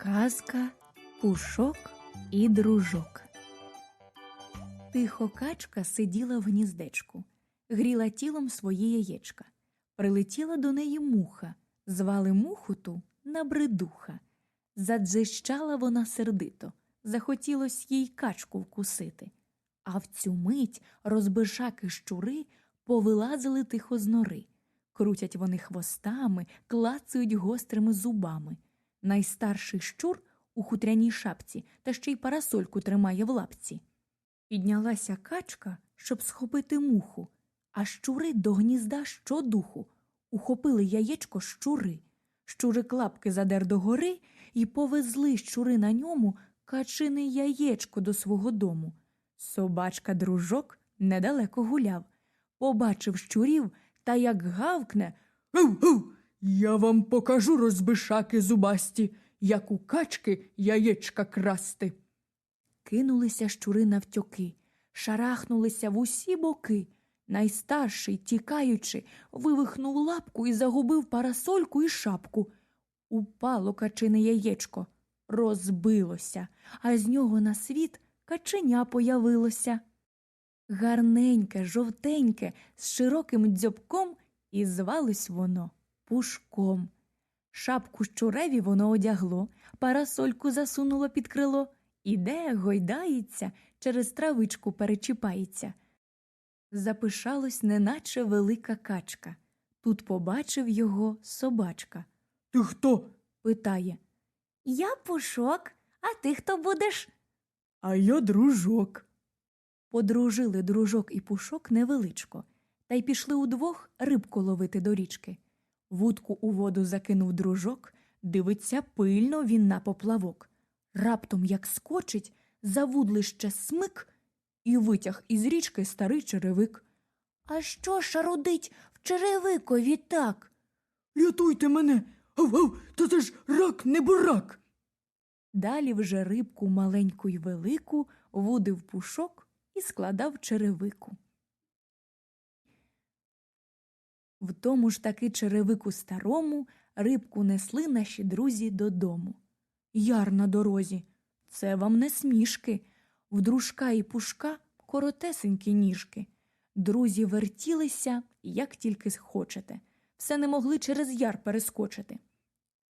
Казка, пушок і дружок. Тихо качка сиділа в гніздечку, гріла тілом своє яєчка. Прилетіла до неї муха, звали муху ту набридуха. Задзищала вона сердито, захотілось їй качку вкусити. А в цю мить розбишаки щури повилазили тихо з нори. Крутять вони хвостами, клацають гострими зубами. Найстарший щур у хутряній шапці та ще й парасольку тримає в лапці. Піднялася качка, щоб схопити муху, а щури до гнізда щодуху. Ухопили яєчко щури. Щурик лапки задер догори і повезли щури на ньому качине яєчко до свого дому. Собачка дружок недалеко гуляв, побачив щурів та як гавкне Гав-гав! Я вам покажу, розбишаки зубасті, як у качки яєчка красти. Кинулися щури навтьоки, шарахнулися в усі боки. Найстарший, тікаючи, вивихнув лапку і загубив парасольку і шапку. Упало качине яєчко, розбилося, а з нього на світ каченя появилося. Гарненьке, жовтеньке, з широким дзьобком, і звалось воно пушком. Шапку щуреві воно одягло, парасольку засунуло під крило, іде, гойдається, через травичку перечіпається. Запишалось, неначе велика качка. Тут побачив його собачка. Ти хто? Питає Я пушок, а ти хто будеш? А я дружок. Подружили дружок і пушок невеличко, та й пішли удвох рибку ловити до річки. Вудку у воду закинув дружок, дивиться пильно він на поплавок. Раптом, як скочить, за вудлище смик і витяг із річки старий черевик. А що шарудить в черевикові так? Рятуйте мене. Гав-гав, та це ж рак не бурак. Далі вже рибку маленьку й велику вудив пушок і складав черевику. В тому ж таки черевику старому рибку несли наші друзі додому. Яр на дорозі. Це вам не смішки. В дружка і пушка коротесенькі ніжки. Друзі вертілися, як тільки хочете. Все не могли через яр перескочити.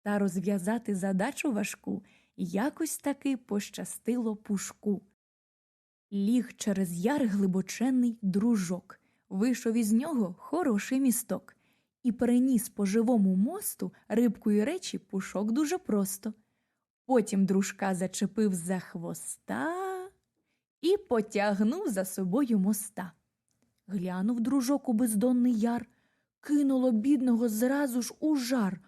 Та розв'язати задачу важку якось таки пощастило пушку. Ліг через яр глибоченний дружок, вийшов із нього хороший місток і переніс по живому мосту рибку й речі пушок дуже просто. Потім дружка зачепив за хвоста і потягнув за собою моста. Глянув дружок у бездонний яр, кинуло бідного зразу ж у жар.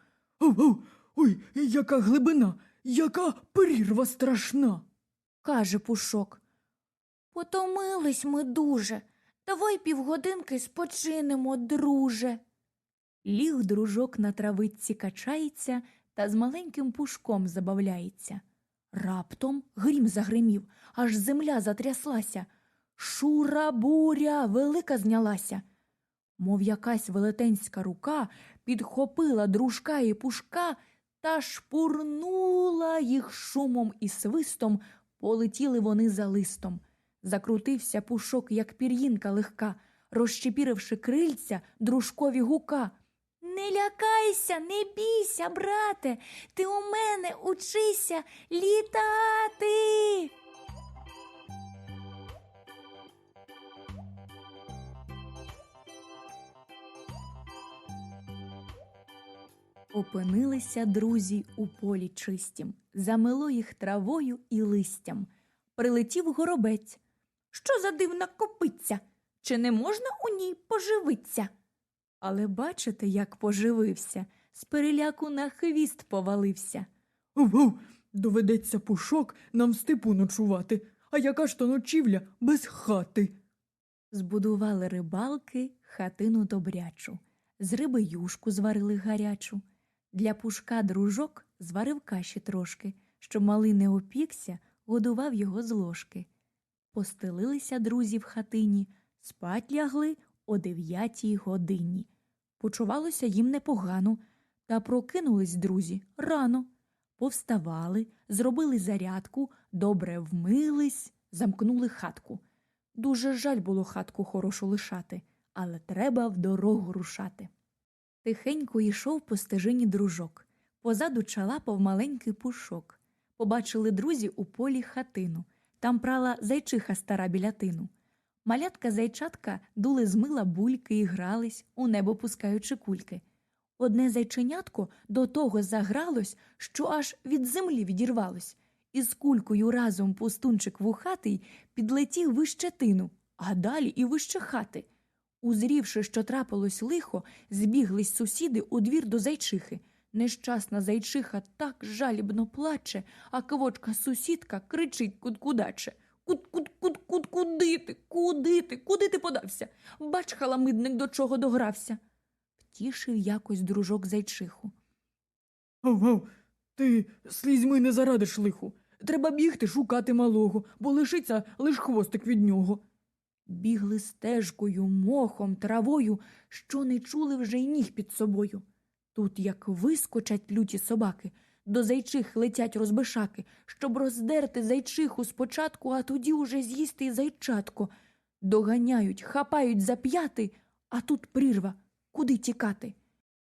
Ой, яка глибина, яка прірва страшна. каже пушок. Потомились ми дуже. Давай півгодинки спочинемо, друже. Ліг дружок на травичці качається та з маленьким пушком забавляється. Раптом грім загримів, аж земля затряслася. Шура буря велика знялася. Мов якась велетенська рука підхопила дружка і пушка та шпурнула їх шумом і свистом, полетіли вони за листом. Закрутився пушок, як пір'їнка легка, розщепіривши крильця дружкові гука. Не лякайся, не бійся, брате, ти у мене учися літати. Опинилися друзі у полі чистім, замило їх травою і листям. Прилетів горобець. Що за дивна копиця? Чи не можна у ній поживиться? Але бачите, як поживився, з переляку на хвіст повалився. Гав-гав, доведеться пушок нам в степу ночувати, а яка ж то ночівля без хати. Збудували рибалки хатину добрячу, з риби юшку зварили гарячу. Для пушка дружок зварив каші трошки, щоб малий не опікся, годував його з ложки. Постелилися друзі в хатині, спать лягли о дев'ятій годині. Почувалося їм непогано, та прокинулись друзі рано. Повставали, зробили зарядку, добре вмились, замкнули хатку. Дуже жаль було хатку хорошу лишати, але треба в дорогу рушати. Тихенько йшов по стежині дружок. Позаду чалапав маленький пушок. Побачили друзі у полі хатину. Там прала зайчиха стара біля тину. Малятка зайчатка дули з мила бульки і грались, у небо пускаючи кульки. Одне зайченятко до того загралось, що аж від землі відірвалось. Із кулькою разом пустунчик вухатий підлетів вище тину, а далі і вище хати. Узрівши, що трапилось лихо, збіглись сусіди у двір до зайчихи. Нещасна зайчиха так жалібно плаче, а квочка сусідка кричить куд-кудаче. Куд-куд-куд-куд, куди ти? Куди ти? Куди ти подався? Бач, халамидник до чого догрався. Втішив якось дружок зайчиху. Гав, гав, ти слізьми не зарадиш лиху. Треба бігти шукати малого, бо лишиться лиш хвостик від нього. Бігли стежкою, мохом, травою, що не чули вже й ніг під собою. Тут, як вискочать люті собаки, до зайчих летять розбишаки, щоб роздерти зайчиху спочатку, а тоді уже з'їсти й зайчатко. Доганяють, хапають за п'яти, а тут прірва. Куди тікати?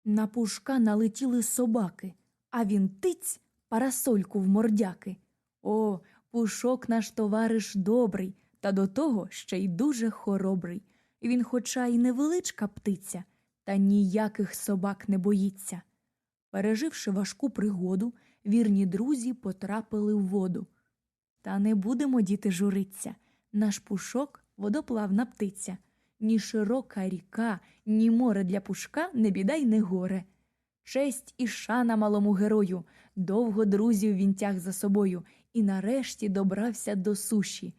На пушка налетіли собаки, а він тиць парасольку в мордяки. О, пушок наш товариш добрий, та до того ще й дуже хоробрий. Він, хоча й невеличка птиця, та ніяких собак не боїться. Переживши важку пригоду, вірні друзі потрапили в воду. Та не будемо, діти, журиться. Наш пушок водоплавна птиця. Ні широка ріка, ні море для пушка не біда й не горе. Честь і шана малому герою, довго друзів він тяг за собою і нарешті добрався до суші.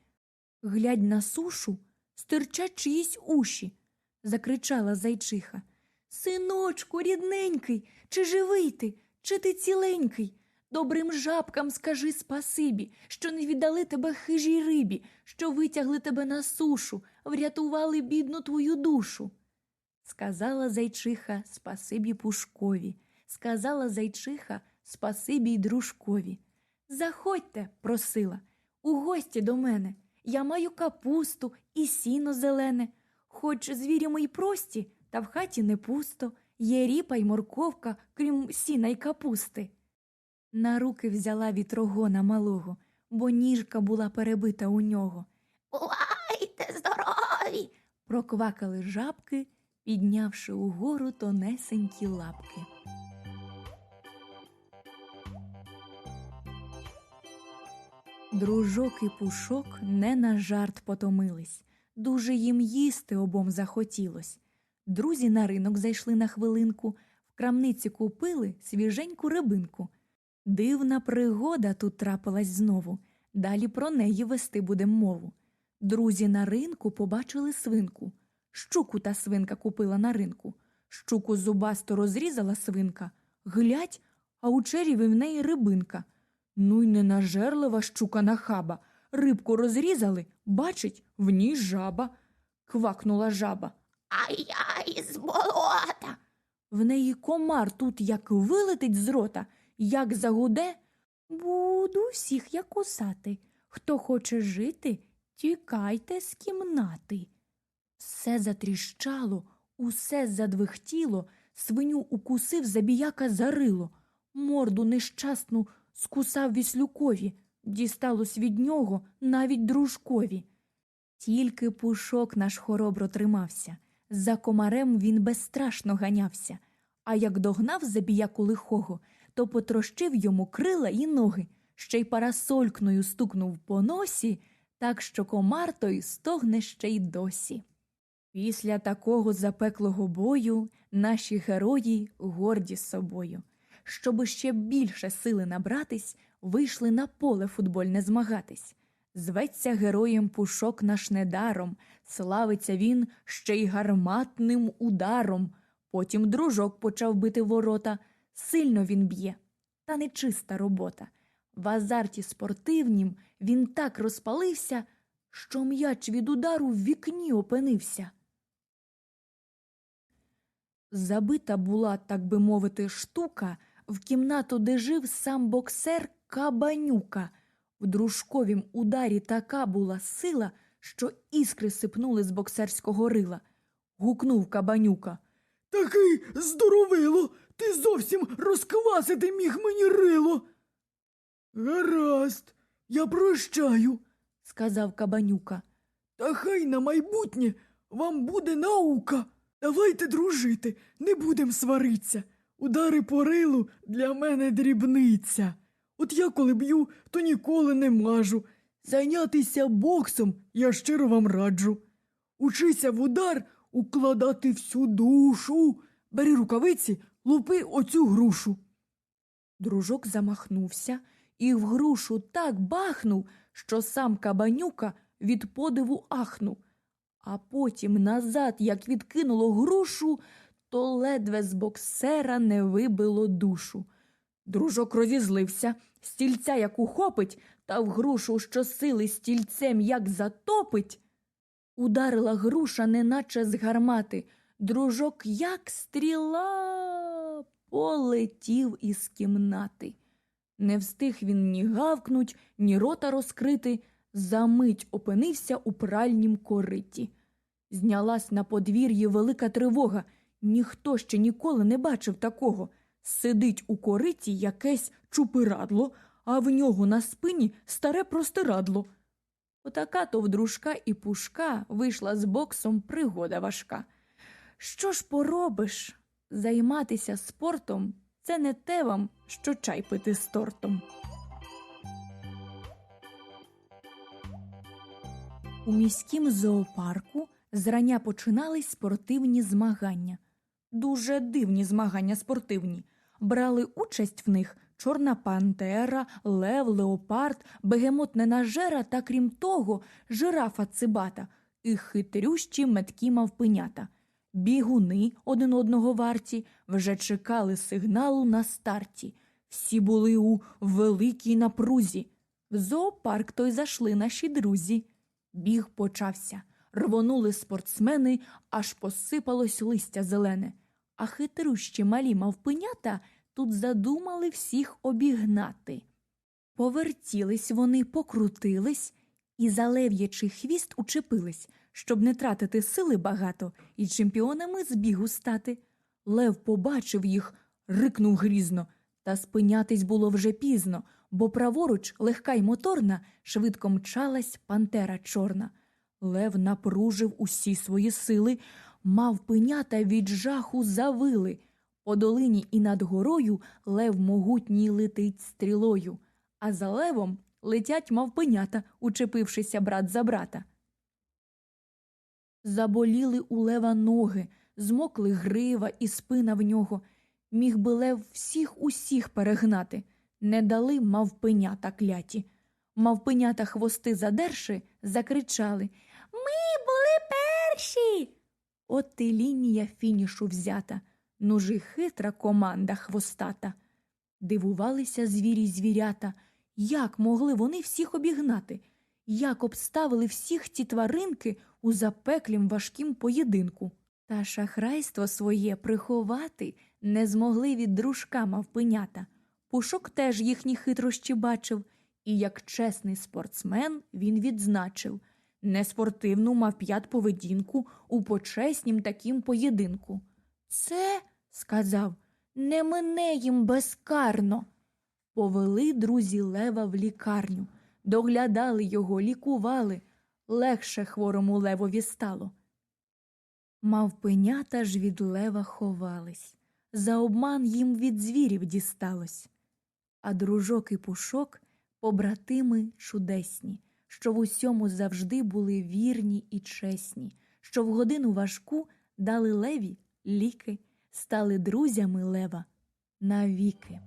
Глядь на сушу, стирчать чиїсь уші, закричала зайчиха. Синочку, рідненький, чи живий ти, чи ти ціленький? Добрим жабкам скажи спасибі, що не віддали тебе хижій рибі, що витягли тебе на сушу, врятували бідну твою душу. Сказала зайчиха спасибі пушкові, сказала зайчиха спасибі й дружкові. Заходьте, просила, у гості до мене. Я маю капусту і сіно зелене. Хоч звірі мої прості, та в хаті не пусто, є ріпа й морковка, крім сіна й капусти. На руки взяла вітрогона малого, бо ніжка була перебита у нього. Бувайте здорові! проквакали жабки, піднявши угору тонесенькі лапки. Дружок і пушок не на жарт потомились. Дуже їм їсти обом захотілось. Друзі на ринок зайшли на хвилинку, в крамниці купили свіженьку рибинку. Дивна пригода тут трапилась знову. Далі про неї вести будем мову. Друзі на ринку побачили свинку. Щуку та свинка купила на ринку. Щуку зубасто розрізала свинка. Глядь, а у череві в неї рибинка. Ну й ненажерлива щука нахаба. Рибку розрізали, бачить, в ній жаба. Квакнула жаба. А я із болота. В неї комар тут як вилетить з рота, як загуде. Буду всіх як кусати. Хто хоче жити, тікайте з кімнати. Все затріщало, усе задвихтіло, свиню укусив забіяка зарило, морду нещасну скусав віслюкові, дісталось від нього навіть дружкові. Тільки пушок наш хоробро тримався, за комарем він безстрашно ганявся, а як догнав забіяку лихого, то потрощив йому крила і ноги, ще й парасолькною стукнув по носі, так що комар той стогне ще й досі. Після такого запеклого бою наші герої горді собою. Щоби ще більше сили набратись, вийшли на поле футбольне змагатись. Зветься героєм пушок наш недаром, славиться він ще й гарматним ударом. Потім дружок почав бити ворота, сильно він б'є, та нечиста робота. В азарті спортивнім він так розпалився, що м'яч від удару в вікні опинився. Забита була, так би мовити, штука в кімнату, де жив сам боксер Кабанюка. В дружковім ударі така була сила, що іскри сипнули з боксерського рила. Гукнув Кабанюка. Такий здоровило, ти зовсім розквасити міг мені рило. Гаразд, я прощаю, сказав Кабанюка. та хай на майбутнє вам буде наука. Давайте дружити, не будем свариться. Удари по рилу для мене дрібниця. От я коли б'ю, то ніколи не мажу. Зайнятися боксом я щиро вам раджу. Учися в удар укладати всю душу. Бери рукавиці, лупи оцю грушу. Дружок замахнувся і в грушу так бахнув, що сам Кабанюка від подиву ахнув. А потім назад, як відкинуло грушу, то ледве з боксера не вибило душу. Дружок розізлився, стільця як ухопить, та в грушу щосили стільцем як затопить. Ударила груша, неначе з гармати. Дружок, як стріла, полетів із кімнати. Не встиг він ні гавкнуть, ні рота розкрити, замить опинився у пральнім кориті. Знялась на подвір'ї велика тривога. Ніхто ще ніколи не бачив такого. Сидить у кориті якесь чупирадло, а в нього на спині старе простирадло. Отака то в дружка і пушка вийшла з боксом пригода важка. Що ж поробиш? Займатися спортом це не те вам, що чай пити з тортом. У міськім зоопарку зрання починались спортивні змагання. Дуже дивні змагання спортивні. Брали участь в них чорна пантера, лев, леопард, бегемот ненажера та, крім того, жирафа цибата і хитрющі меткі мавпенята. Бігуни один одного варті вже чекали сигналу на старті. Всі були у великій напрузі. В зоопарк той зайшли наші друзі. Біг почався. Рвонули спортсмени, аж посипалось листя зелене. А хитрющі малі мавпенята тут задумали всіх обігнати. Повертілись вони, покрутились і за лев'ячий хвіст учепились, щоб не тратити сили багато і чемпіонами з бігу стати. Лев побачив їх, рикнув грізно, та спинятись було вже пізно, бо праворуч, легка й моторна, швидко мчалась пантера чорна. Лев напружив усі свої сили, мав пенята від жаху завили. По долині і над горою лев могутній летить стрілою, а за левом летять мавпенята, учепившися брат за брата. Заболіли у лева ноги, змокли грива і спина в нього. Міг би лев всіх усіх перегнати, не дали мавпенята кляті. Мавпенята хвости задерши, закричали Ми були перші. От і лінія фінішу взята, ножи хитра команда хвостата. Дивувалися звірі й звірята, як могли вони всіх обігнати, як обставили всіх ті тваринки у запеклім важкім поєдинку. Та шахрайство своє приховати не змогли від дружка мавпенята. Пушок теж їхні хитрощі бачив, і як чесний спортсмен він відзначив неспортивну мавп'ят поведінку у почеснім такім поєдинку. Це, сказав, не мине їм безкарно. Повели друзі лева в лікарню, доглядали його, лікували, легше хворому левові стало. Мавпенята ж від лева ховались, за обман їм від звірів дісталось. А дружок і пушок побратими чудесні, що в усьому завжди були вірні і чесні, що в годину важку дали леві ліки, стали друзями лева навіки.